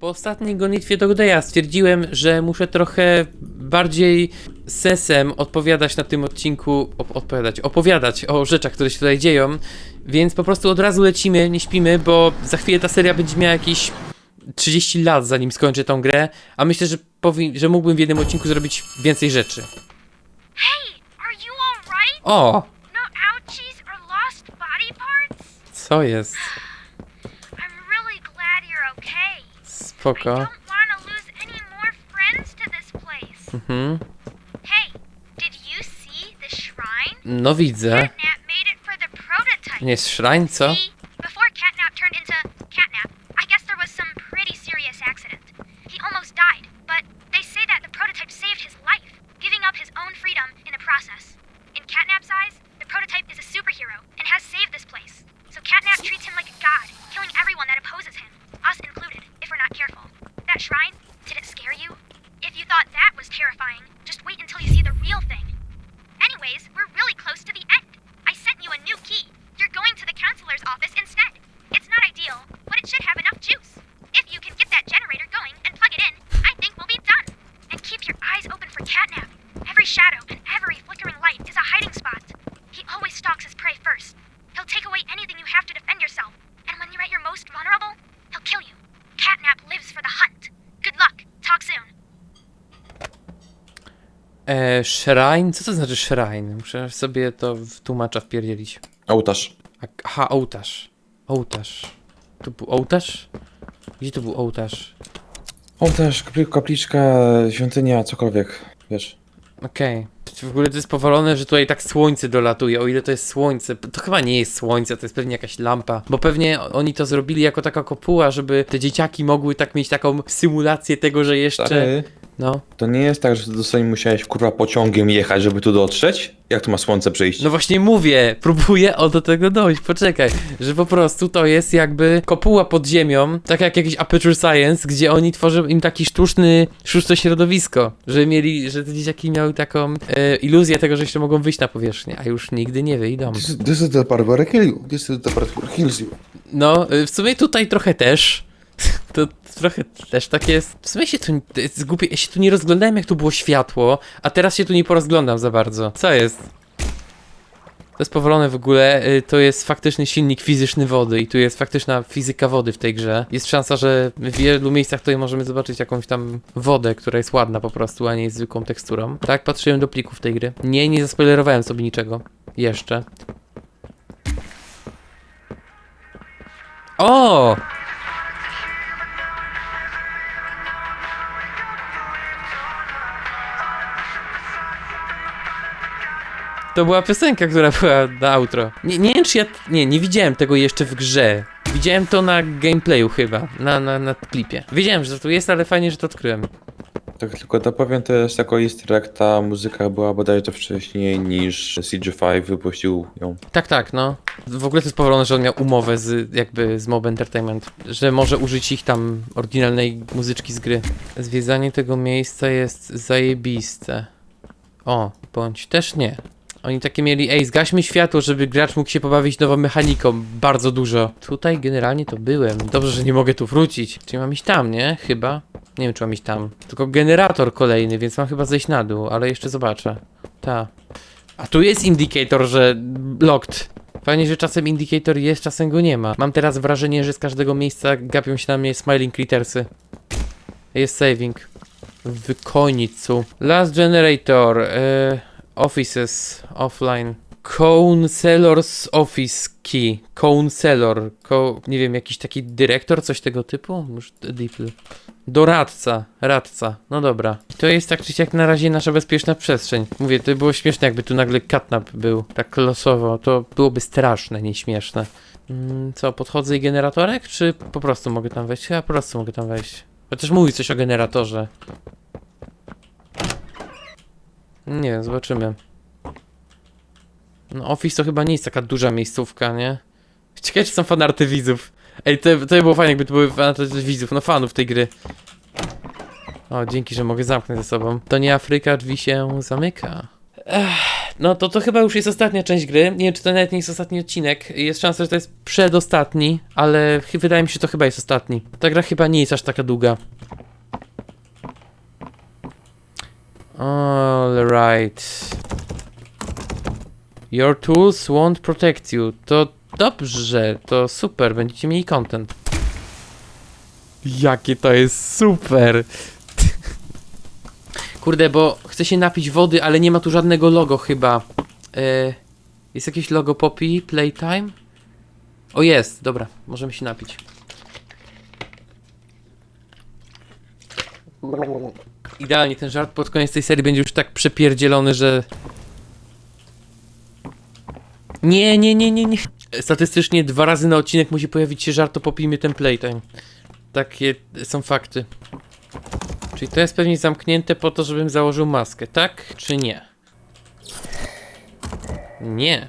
Po ostatniej gonitwie do Godeja stwierdziłem, że muszę trochę bardziej sesem odpowiadać na tym odcinku, op- odpowiadać, opowiadać o rzeczach, które się tutaj dzieją, więc po prostu od razu lecimy, nie śpimy, bo za chwilę ta seria będzie miała jakieś 30 lat, zanim skończę tą grę, a myślę, że, że mógłbym w jednym odcinku zrobić więcej rzeczy. Hey, are you alright? O! No? Co jest? fuck off. I don't want to lose any more friends to this place. Mhm. Hey, did you see the shrine? No widzę. Catnap made it for the prototype. Nie, shrine, sir. Before Catnap turned into Catnap, I guess there was some pretty serious accident. He almost died, but they say that the prototype saved his life, giving up his own freedom in the process. In Catnap's eyes, the prototype is a superhero and has saved this place. So Catnap treats him like a god, killing everyone that opposes him. That shrine, did it scare you? If you thought that was terrifying, just wait until you see the real thing. Anyways, we're really close to the end. I sent you a new key. You're going to the counselor's office instead. It's not ideal, but it should have enough juice. E, shrine? Co to znaczy shrine? Muszę sobie to w tłumacza wpierdzielić. Ołtarz. A- Aha, ołtarz. Ołtarz. Tu był ołtarz? Gdzie tu był ołtarz? Ołtarz, kapli- kapliczka, świątynia, cokolwiek, wiesz. Okej. W ogóle to jest powalone, że tutaj tak słońce dolatuje. O ile to jest słońce, to chyba nie jest słońce, to jest pewnie jakaś lampa. Bo pewnie oni to zrobili jako taka kopuła, żeby te dzieciaki mogły tak mieć taką symulację tego, że jeszcze. Stary, No. to nie jest tak, że dosłownie musiałeś kurwa pociągiem jechać, żeby tu dotrzeć? Jak tu ma słońce przyjść? No właśnie mówię, próbuję o do tego dojść, poczekaj, że po prostu to jest jakby kopuła pod ziemią, tak jak jakiś Aperture Science, gdzie oni tworzą im taki sztuczny, sztuczne środowisko, że mieli, że te dzieciaki miały taką e, iluzję tego, że jeszcze mogą wyjść na powierzchnię, a już nigdy nie wyjdą. This, is- this is the part where I kill you. This is the part where kills you. No, y, w sumie tutaj trochę też. To trochę też tak jest. W sumie się tu, jest głupie, ja się tu nie rozglądałem jak tu było światło, a teraz się tu nie porozglądam za bardzo. Co jest? To jest powolone w ogóle, y, to jest faktyczny silnik fizyczny wody i tu jest faktyczna fizyka wody w tej grze. Jest szansa, że w wielu miejscach tutaj możemy zobaczyć jakąś tam wodę, która jest ładna po prostu, a nie jest zwykłą teksturą. Tak, patrzyłem do plików tej gry. Nie, nie zaspoilerowałem sobie niczego. Jeszcze. O! To była piosenka, która była na outro. Nie, nie wiem czy ja... Nie, nie widziałem tego jeszcze w grze. Widziałem to na gameplayu chyba, na, na, na klipie. Wiedziałem, że to tu jest, ale fajnie, że to odkryłem. Tak tylko dopowiem, to jest jako easter egg, ta muzyka była bodajże wcześniej niż CG5 wypuścił ją. Tak, tak, no. W ogóle to jest powolone, że on miał umowę z jakby z Mob Entertainment, że może użyć ich tam oryginalnej muzyczki z gry. Zwiedzanie tego miejsca jest zajebiste. O, bądź też nie. Oni takie mieli, ej, zgaśmy światło, żeby gracz mógł się pobawić nową mechaniką. Bardzo dużo. Tutaj generalnie to byłem. Dobrze, że nie mogę tu wrócić. Czyli mam iść tam, nie? Chyba. Nie wiem, czy mam iść tam. Tylko generator kolejny, więc mam chyba zejść na dół, ale jeszcze zobaczę. Ta. A tu jest indicator, że locked. Fajnie, że czasem indicator jest, czasem go nie ma. Mam teraz wrażenie, że z każdego miejsca gapią się na mnie smiling crittersy. Jest saving. W. Last generator. E, offices. Offline. Counselor's Office Key. Counselor. Co, nie wiem, jakiś taki dyrektor, coś tego typu? Już deeply. Doradca, radca. No dobra. To jest tak czy siak na razie nasza bezpieczna przestrzeń. Mówię, to by było śmieszne, jakby tu nagle katnap był tak losowo. To byłoby straszne, nie śmieszne. Mm, co, podchodzę i generatorek, czy po prostu mogę tam wejść? Chyba po prostu mogę tam wejść. Chociaż mówi coś o generatorze. Nie zobaczymy. No, Office to chyba nie jest taka duża miejscówka, nie? Ciekawe, czy są fanarty widzów. Ej, to, to by było fajnie, jakby to były fanarty widzów, no fanów tej gry. O, dzięki, że mogę zamknąć ze sobą. To nie Afryka, drzwi się zamyka. Ech, No to to chyba już jest ostatnia część gry. Nie wiem, czy to nawet nie jest ostatni odcinek. Jest szansa, że to jest przedostatni, ale wydaje mi się, że to chyba jest ostatni. Ta gra chyba nie jest aż taka długa. Alright. Your tools won't protect you. To dobrze, to super, będziecie mieli content. Jakie to jest super! Kurde, bo chcę się napić wody, ale nie ma tu żadnego logo chyba. E, jest jakieś logo Poppy Playtime? O jest, dobra, możemy się napić. Idealnie, ten żart pod koniec tej serii będzie już tak przepierdzielony, że... Nie, nie, nie, nie, nie. Statystycznie dwa razy na odcinek musi pojawić się żart o Poppy ten Playtime. Takie są fakty. Czyli to jest pewnie zamknięte po to, żebym założył maskę, tak? Czy nie? Nie.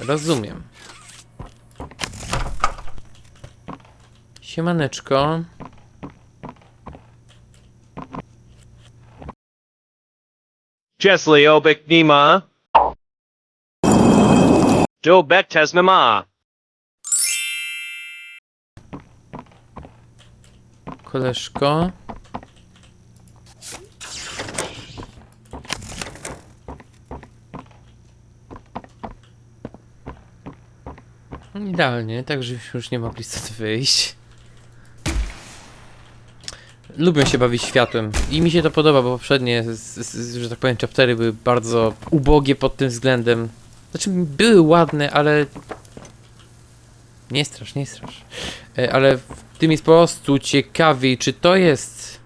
Rozumiem. Siemaneczko. Chesley Obik Nima. Joe Beck Tesmama. Koleżko. Idealnie, tak żebyśmy już nie mogli stąd wyjść. Lubię się bawić światłem i mi się to podoba, bo poprzednie, że tak powiem, chaptery były bardzo ubogie pod tym względem. Znaczy, były ładne, ale... Nie strasz, nie strasz. E, Ale w tym jest po prostu ciekawiej, czy to jest...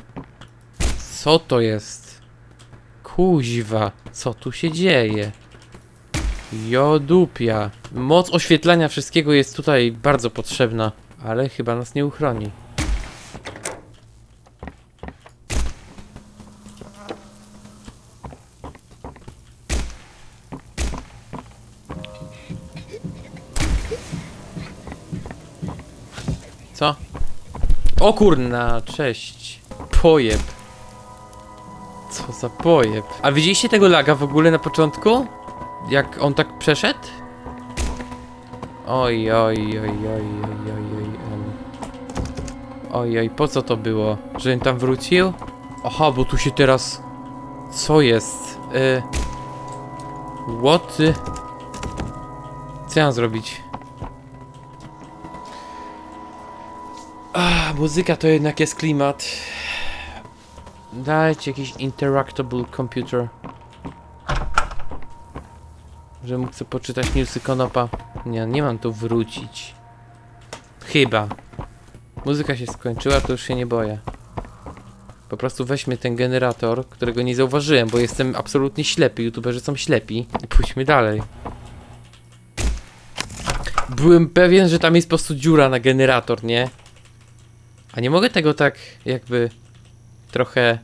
Co to jest? Kuźwa, co tu się dzieje? Jodupia. Moc oświetlania wszystkiego jest tutaj bardzo potrzebna, ale chyba nas nie uchroni. Co? O kurna, cześć. Pojeb. Co za pojeb. A widzieliście tego laga w ogóle na początku? Jak on tak przeszedł? Oj, oj, oj, oj, oj, oj, oj, oj, oj, po co to było? Żebym tam wrócił? Aha, bo tu się teraz... Co jest? Y... What? Co ja mam zrobić? Muzyka to jednak jest klimat. Dajcie jakiś interactable computer. Że mógł sobie poczytać newsy Konopa. Nie, nie mam tu wrócić. Chyba. Muzyka się skończyła, to już się nie boję. Po prostu weźmy ten generator, którego nie zauważyłem, bo jestem absolutnie ślepy. YouTuberzy są ślepi. I pójdźmy dalej. Byłem pewien, że tam jest po prostu dziura na generator, nie? A nie mogę tego tak jakby trochę.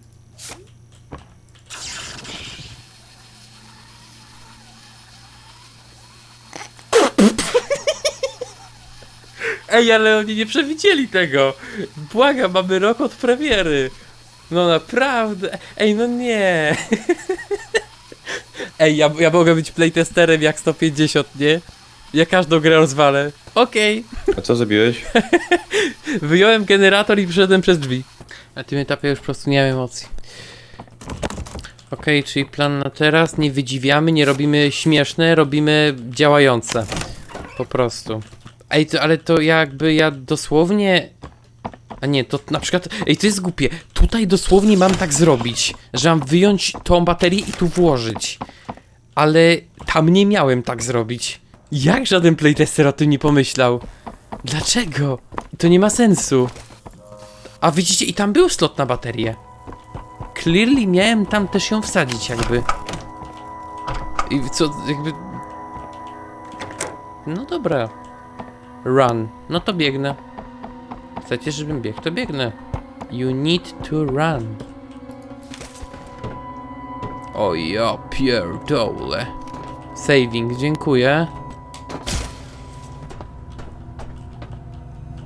Ej, ale oni nie przewidzieli tego. Błagam, mamy rok od premiery. No naprawdę. Ej, no nie. Ej, ja, ja mogę być playtesterem jak 150, nie? Ja każdą grę rozwalę. Okej. A co zrobiłeś? Wyjąłem generator i wszedłem przez drzwi. Na tym etapie już po prostu nie mam emocji. Okej, czyli plan na teraz. Nie wydziwiamy, nie robimy śmieszne, robimy działające. Po prostu. Ej, to, ale to jakby ja dosłownie... A nie, to na przykład... Ej, to jest głupie. Tutaj dosłownie mam tak zrobić, że mam wyjąć tą baterię i tu włożyć. Ale tam nie miałem tak zrobić. Jak żaden playtester o tym nie pomyślał? Dlaczego? To nie ma sensu. A widzicie, i tam był slot na baterię. Clearly miałem tam też ją wsadzić jakby. I co, jakby... No dobra. Run. No to biegnę. Chcecie, żebym biegł, to biegnę. You need to run. O ja pierdolę. Saving, dziękuję.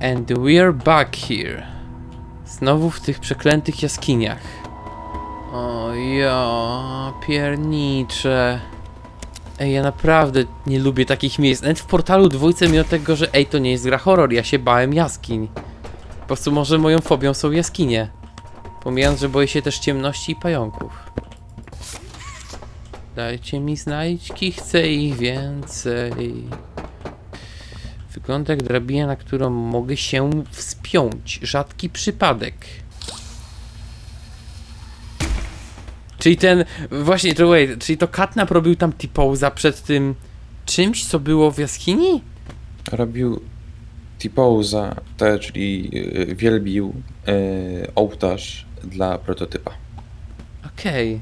And we're back here. Znowu w tych przeklętych jaskiniach. O ja, piernicze. Ej, ja naprawdę nie lubię takich miejsc. Nawet w portalu dwójce mimo tego, że ej, to nie jest gra horror, ja się bałem jaskiń. Po prostu może moją fobią są jaskinie. Pomijając, że boję się też ciemności i pająków. Dajcie mi znajdźki, chcę ich więcej. Wygląda jak drabina, na którą mogę się wspiąć. Rzadki przypadek. Czyli ten, właśnie, to wait, czyli to Katnap robił tam T-Pose'a przed tym czymś, co było w jaskini? Robił T-Pose'a, te, czyli y, wielbił y, ołtarz dla prototypa. Okej.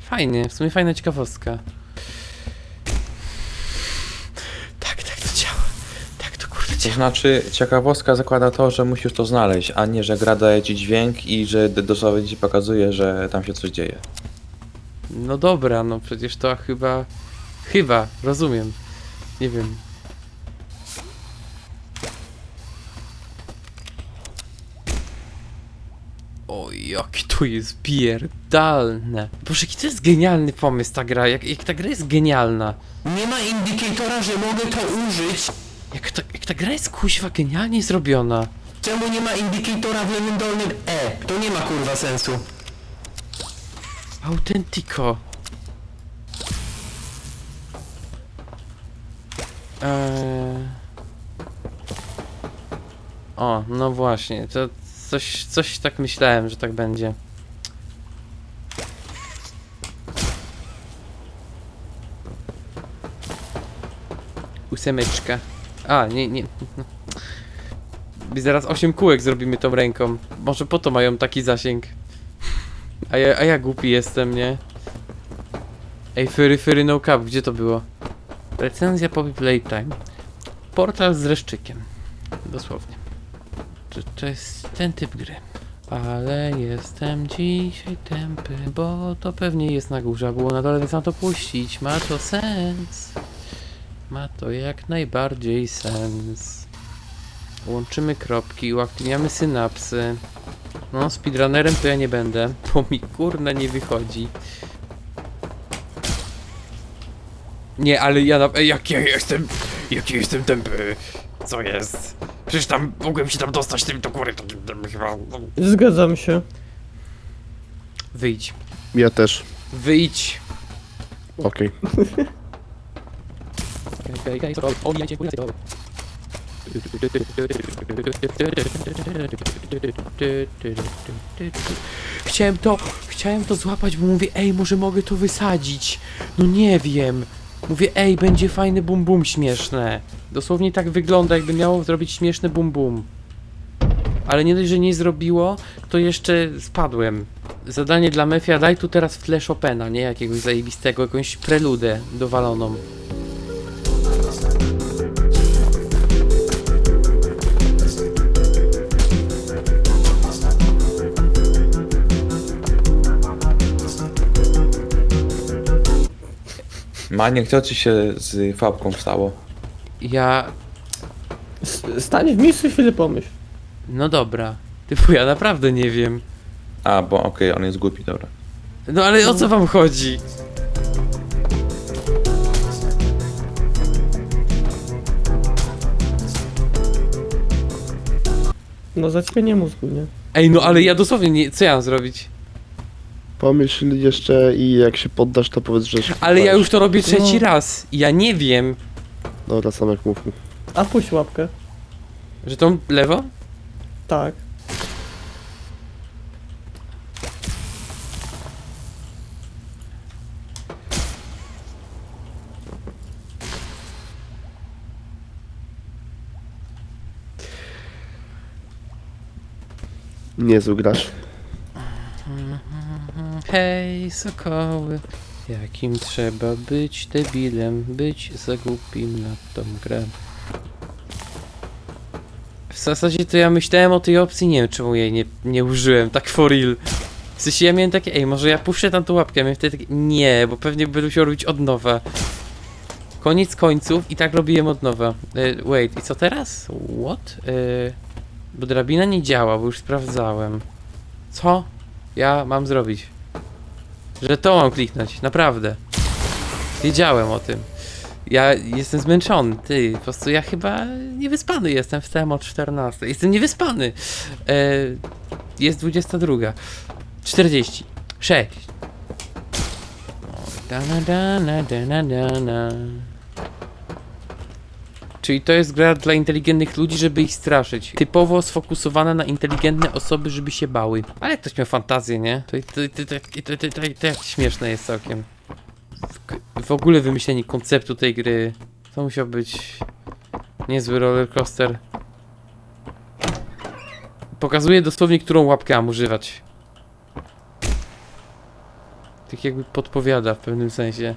Fajnie, w sumie fajna ciekawostka. Tak, tak to działa. Tak to znaczy, ciekawostka zakłada to, że musisz to znaleźć, a nie, że gra daje ci dźwięk i że d- dosłownie ci pokazuje, że tam się coś dzieje. No dobra, no przecież to chyba... Chyba, rozumiem. Nie wiem. O, jaki to jest pierdalne. Boże, jaki to jest genialny pomysł ta gra. Jak, jak ta gra jest genialna. Nie ma indykatora, że mogę to użyć. Jak ta, jak ta gra jest kuźwa genialnie zrobiona. Czemu nie ma indykatora w lewym dolnym E? To nie ma kurwa sensu. Autentico. Eee... O, no właśnie, to coś, coś tak myślałem, że tak będzie. Ósemeczka. A, nie, nie. I zaraz 8 kółek zrobimy tą ręką. Może po to mają taki zasięg. A ja, a ja głupi jestem, nie? Ej, Fury Fury No Cap, gdzie to było? Recenzja Poppy Playtime. Portal z reszczykiem. Dosłownie. To, to jest ten typ gry. Ale jestem dzisiaj tępy, bo to pewnie jest na górze, a było na dole, więc mam to puścić. Ma to sens. Ma to jak najbardziej sens. Łączymy kropki, uaktywniamy synapsy. No, speedrunnerem to ja nie będę, bo mi kurna nie wychodzi. Nie, ale ja na... Ej, jak ja jestem... Jaki jestem tępy. Co jest? Przecież tam mogłem się tam dostać tym do góry, to chyba... Zgadzam się. Wyjdź. Ja też. Wyjdź. Okej. Chciałem to, chciałem to złapać, bo mówię, ej, może mogę to wysadzić. No nie wiem. Mówię, ej, będzie fajne bum bum śmieszne. Dosłownie tak wygląda, jakby miało zrobić śmieszne bum bum. Ale nie dość, że nie zrobiło, to jeszcze spadłem. Zadanie dla Mefia, daj tu teraz w tle Chopina, nie? Jakiegoś zajebistego, jakąś preludę dowaloną. Maniek, co ci się z fabką stało? Ja... S- Stań w miejscu i chwilę pomyśl. No dobra. Typu, ja naprawdę nie wiem. A, bo okej, on jest głupi, dobra. No ale o co wam chodzi? No zaćmienie mózgu, nie? Ej, no ale ja dosłownie nie... Co ja mam zrobić? Pomyśl jeszcze i jak się poddasz, to powiedz, że się Ale ja poddajesz. już to robię trzeci No. raz. i Ja nie wiem, Dobra, Samek mów. A puść łapkę. że tą lewo? Tak. Niezły gracz. Hej, sokoły. Jakim trzeba być debilem, być za głupim na tą grę. W zasadzie to ja myślałem o tej opcji, nie wiem czemu jej nie, nie użyłem, tak for real. W sensie ja miałem takie, ej, może ja puszczę tam tą łapkę, miałem wtedy takie, nie, bo pewnie będę musiał robić od nowa. Koniec końców i tak robiłem od nowa. E, wait, i co teraz? What? E, bo drabina nie działa, bo już sprawdzałem. Co? Ja mam zrobić? że to mam kliknąć, naprawdę. Wiedziałem o tym. Ja jestem zmęczony, ty, po prostu ja chyba niewyspany jestem, wstałem o 14. Jestem niewyspany. E, jest 22. 40. 6. Da, na, da, na, da, na, da. Czyli to jest gra dla inteligentnych ludzi, żeby ich straszyć. Typowo sfokusowana na inteligentne osoby, żeby się bały. Ale jak ktoś miał fantazję, nie? To, jak śmieszne jest całkiem. W, ogóle wymyślenie konceptu tej gry. To musiał być niezły roller coaster. Pokazuje dosłownie, którą łapkę mam używać. Tak jakby podpowiada w pewnym sensie.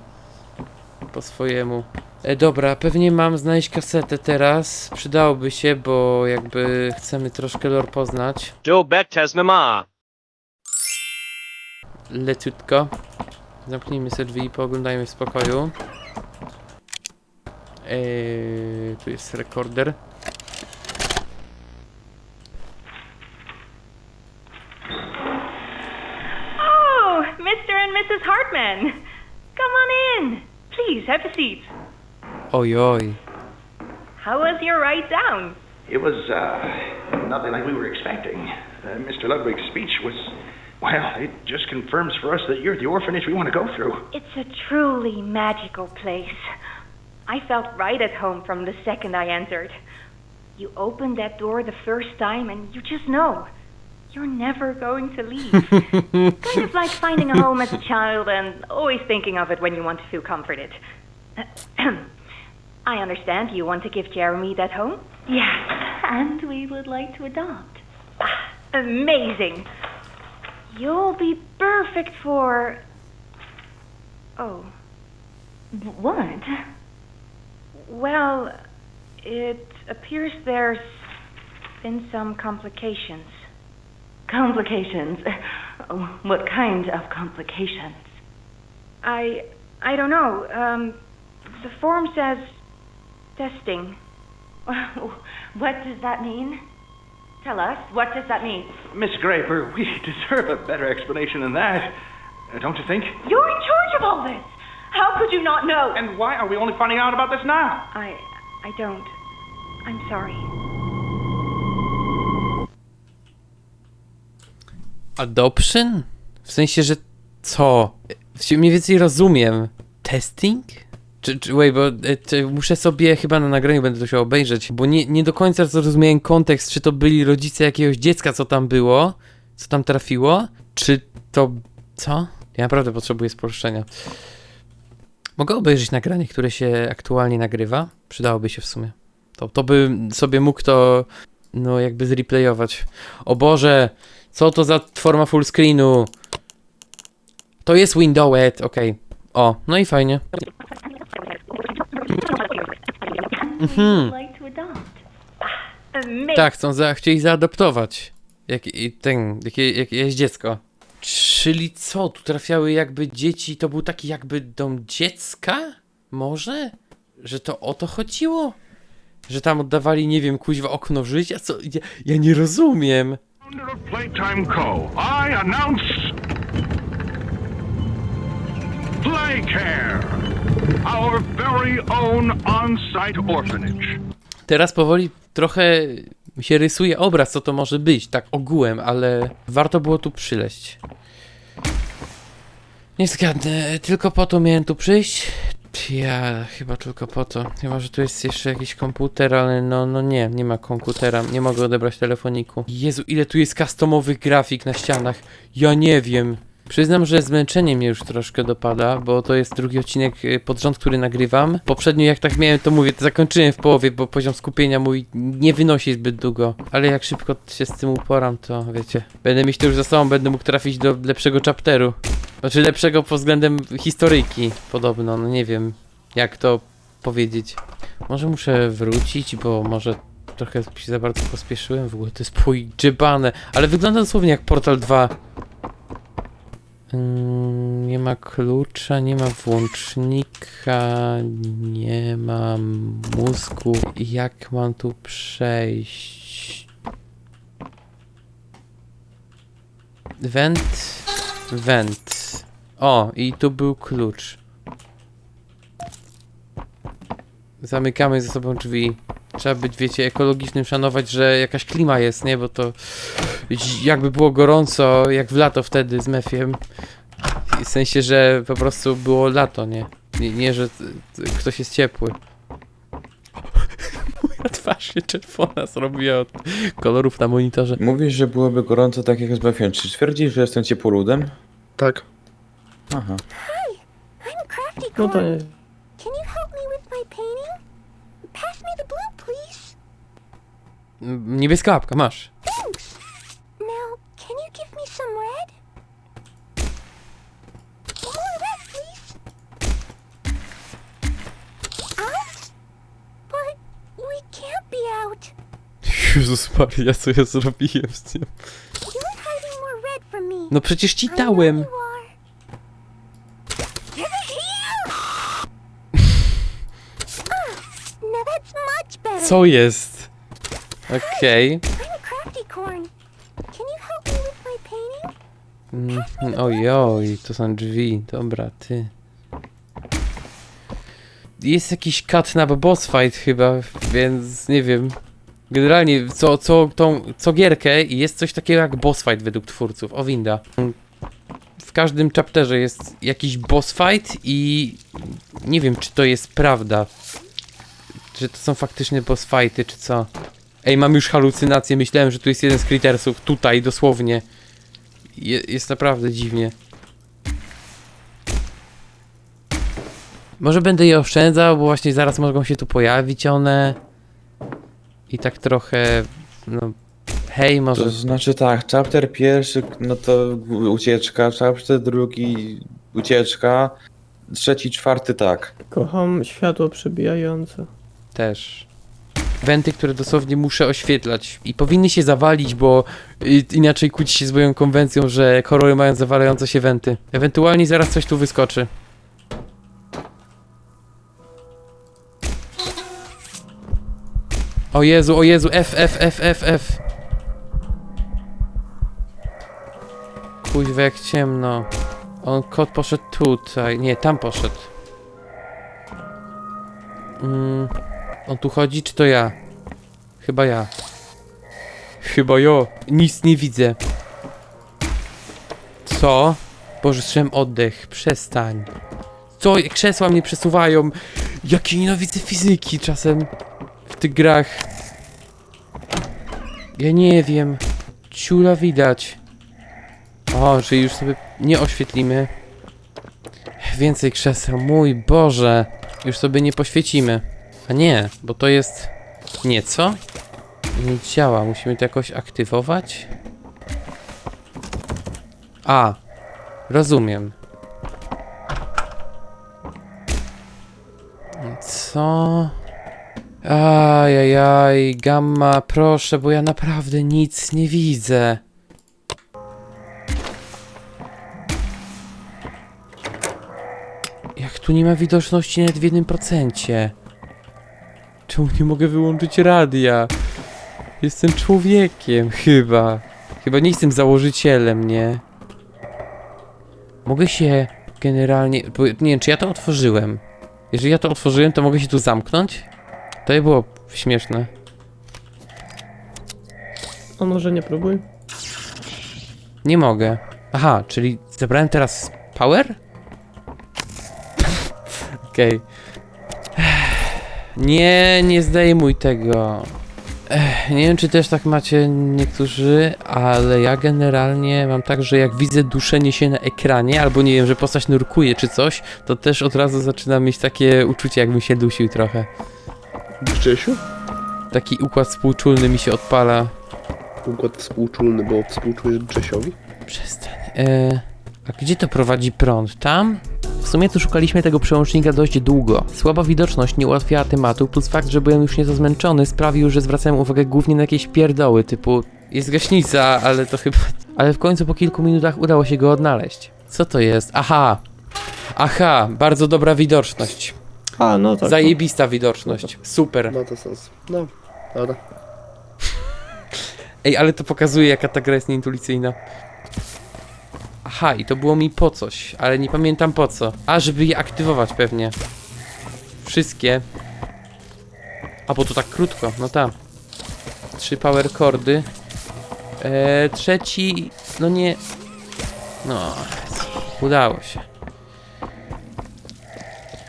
Po swojemu. E, dobra, pewnie mam znaleźć kasetę teraz. Przydałoby się, bo jakby chcemy troszkę lore poznać. Joe Beck Tasmama. Leciutko. Zamknijmy sobie drzwi i pooglądajmy w spokoju. Eee, tu jest rekorder. Oh, Mr. and Mrs. Hartman. Come on in. Please, have a seat. Oj, oj. How was your ride down? It was uh, nothing like we were expecting. Uh, Mr. Ludwig's speech was, well, it just confirms for us that you're the orphanage we want to go through. It's a truly magical place. I felt right at home from the second I entered. You open that door the first time and you just know you're never going to leave. kind of like finding a home as a child and always thinking of it when you want to feel comforted. I understand you want to give Jeremy that home? Yes, and we would like to adopt. Ah, Amazing. You'll be perfect for. Oh. What? Well, it appears there's been some complications. Complications? What kind of complications? I. I don't know. Um, the form says testing. what does that mean? Tell us. What does that mean? Miss Graper, we deserve a better explanation than that. Uh, don't you think? You're in charge of all this. How could you not know? And why are we only finding out about this now? I. I don't. I'm sorry. Adoption? W sensie, że co? Właściwie mniej więcej rozumiem. Testing? Czy, czy wait, bo e, czy muszę sobie chyba na nagraniu będę to się obejrzeć, bo nie, nie do końca zrozumiałem kontekst, czy to byli rodzice jakiegoś dziecka, co tam było, co tam trafiło, czy to... co? Ja naprawdę potrzebuję spolszczenia. Mogę obejrzeć nagranie, które się aktualnie nagrywa? Przydałoby się w sumie. To, to by sobie mógł to, no jakby zreplayować. O Boże, co to za forma full screenu? To jest Windowed, okej. O, no i fajnie. Mhm. Like to adopt. Amazing. Tak, chcą za, chcieli zaadoptować. Jak, i ten, jakie jak, jakieś dziecko. Czyli co, tu trafiały jakby dzieci, to był taki jakby dom dziecka? Może? Że to o to chodziło? Że tam oddawali, nie wiem, kuźwa okno życia? Co? Ja, ja nie rozumiem. Playtime Co., I announce Playcare, our very own on-site orphanage. Teraz powoli trochę się rysuje obraz, co to może być, tak ogółem, ale warto było tu przyleść. Nie zgadnę, tylko po to miałem tu przyjść? Ja chyba tylko po to. Chyba, że tu jest jeszcze jakiś komputer, ale no, no nie, nie ma komputera. Nie mogę odebrać telefoniku. Jezu, ile tu jest customowych grafik na ścianach. Ja nie wiem. Przyznam, że zmęczenie mnie już troszkę dopada, bo to jest drugi odcinek y, pod rząd, który nagrywam. Poprzednio jak tak miałem, to mówię, to zakończyłem w połowie, bo poziom skupienia mój nie wynosi zbyt długo. Ale jak szybko się z tym uporam, to wiecie. Będę mieć to już za sobą, będę mógł trafić do lepszego chapteru. Znaczy lepszego pod względem historyjki, podobno, no nie wiem jak to powiedzieć. Może muszę wrócić, bo może trochę się za bardzo pospieszyłem, w ogóle to jest pojebane, ale wygląda dosłownie jak Portal 2. Nie ma klucza, nie ma włącznika, nie ma mózgu. Jak mam tu przejść? Vent, vent. O, i tu był klucz. Zamykamy ze sobą drzwi. Trzeba być, wiecie, ekologicznym, szanować, że jakaś klima jest, nie? Bo to jakby było gorąco, jak w lato wtedy z Mefiem. W sensie, że po prostu było lato, nie? Nie, nie że ktoś jest ciepły. Moja twarz się czerwona zrobiła od kolorów na monitorze. Mówisz, że byłoby gorąco tak jak z Bafią. Czy twierdzisz, że jestem ciepłoludem? Tak. Aha. I'm Crafty No to nie. Can you help me with my painting? Pass me the blue, please. Mm, Niebieska łapka, masz. Now, can you give me some red? More red, please. Out? But we can't be out. Jezus Maria, co ja zrobiłem z tym? You're hiding more red from me. No przecież ci I know dałem. you are. Ah, now that's much better. Co jest? Okej. Painting? Mm, Ojoj, to są drzwi. Dobra, ty. Jest jakiś katnap boss fight chyba, więc nie wiem. Generalnie co, co, tą, co gierkę jest coś takiego jak boss fight według twórców. O winda. W każdym chapterze jest jakiś boss fight i nie wiem czy to jest prawda. Czy to są faktycznie boss fighty, czy co. Ej, mam już halucynację. Myślałem, że tu jest jeden z Crittersów. Tutaj, dosłownie. Je, jest naprawdę dziwnie. Może będę je oszczędzał, bo właśnie zaraz mogą się tu pojawić one. I tak trochę. No. Hej, może. To znaczy tak, chapter pierwszy, no to ucieczka, chapter drugi, ucieczka, trzeci, czwarty tak. Kocham światło przebijające. Też. Wenty, które dosłownie muszę oświetlać. I powinny się zawalić, bo y, inaczej kłóci się z moją konwencją, że horrory mają zawalające się wenty. Ewentualnie zaraz coś tu wyskoczy. O Jezu, o Jezu, F, F, F, F, F. Kuźwa, jak ciemno. On, kot poszedł tutaj. Nie, tam poszedł. Mm, on tu chodzi, czy to ja? Chyba ja. Chyba jo. Nic nie widzę. Co? Boże, strzem oddech. Przestań. Co? Krzesła mnie przesuwają. Jakie nienawidzę fizyki czasem w tych grach. Ja nie wiem. Ciula widać. O, że już sobie nie oświetlimy. Więcej krzeseł. Mój Boże. Już sobie nie poświecimy. A nie, bo to jest... Nie, co? Nie działa. Musimy to jakoś aktywować? A. Rozumiem. Co? Ajajaj, gamma, proszę, bo ja naprawdę nic nie widzę. Jak tu nie ma widoczności nawet w jednym procencie? Czemu nie mogę wyłączyć radia? Jestem człowiekiem, chyba. Chyba nie jestem założycielem, nie? Mogę się generalnie... Bo nie wiem, czy ja to otworzyłem. Jeżeli ja to otworzyłem, to mogę się tu zamknąć? To by było śmieszne. A może nie próbuj? Nie mogę. Aha, czyli zebrałem teraz power? Okej. Nie, nie zdejmuj tego. Ech, nie wiem, czy też tak macie niektórzy, ale ja generalnie mam tak, że jak widzę duszenie się na ekranie, albo nie wiem, że postać nurkuje czy coś, to też od razu zaczynam mieć takie uczucie, jakbym się dusił trochę. Grzesiu? Taki układ współczulny mi się odpala. Układ współczulny, bo współczujesz Grzesiowi? Przestań. E, a gdzie to prowadzi prąd? Tam? W sumie tu szukaliśmy tego przełącznika dość długo. Słaba widoczność nie ułatwiała tematu, plus fakt, że byłem już nieco zmęczony sprawił, że zwracałem uwagę głównie na jakieś pierdoły typu jest gaśnica, ale to chyba... Ale w końcu po kilku minutach udało się go odnaleźć. Co to jest? Aha! Aha, bardzo dobra widoczność. A, no tak. Zajebista widoczność. Super. Ma to sens. No, dobra. Ej, ale to pokazuje, jaka ta gra jest nieintuicyjna. Aha, i to było mi po coś, ale nie pamiętam po co. A, żeby je aktywować pewnie. Wszystkie. A, bo to tak krótko, no tak. Trzy power cordy. Eee, trzeci, no nie... No, udało się.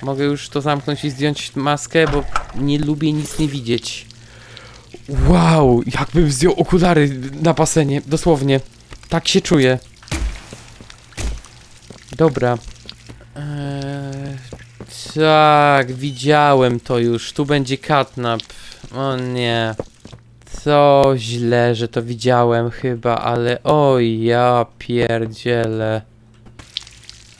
Mogę już to zamknąć i zdjąć maskę, bo nie lubię nic nie widzieć. Wow, jakbym zdjął okulary na basenie, dosłownie. Tak się czuję. Dobra. Eee, tak, widziałem to już. Tu będzie catnap. O nie. To źle, że to widziałem chyba, ale oj, ja pierdzielę.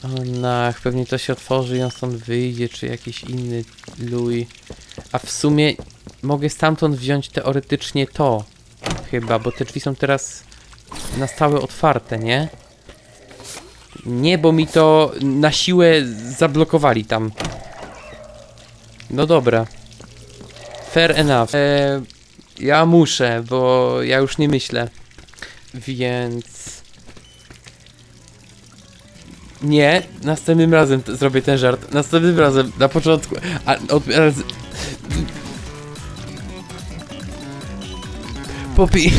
O nach, pewnie to się otworzy i on stąd wyjdzie, czy jakiś inny luj. A w sumie mogę stamtąd wziąć teoretycznie to. Chyba, bo te drzwi są teraz na stałe otwarte, nie? Nie, bo mi to na siłę zablokowali tam. No dobra. Fair enough. E, ja muszę, bo ja już nie myślę. Więc... Nie, następnym razem zrobię ten żart. Następnym razem, na początku. A, od, raz... Popi.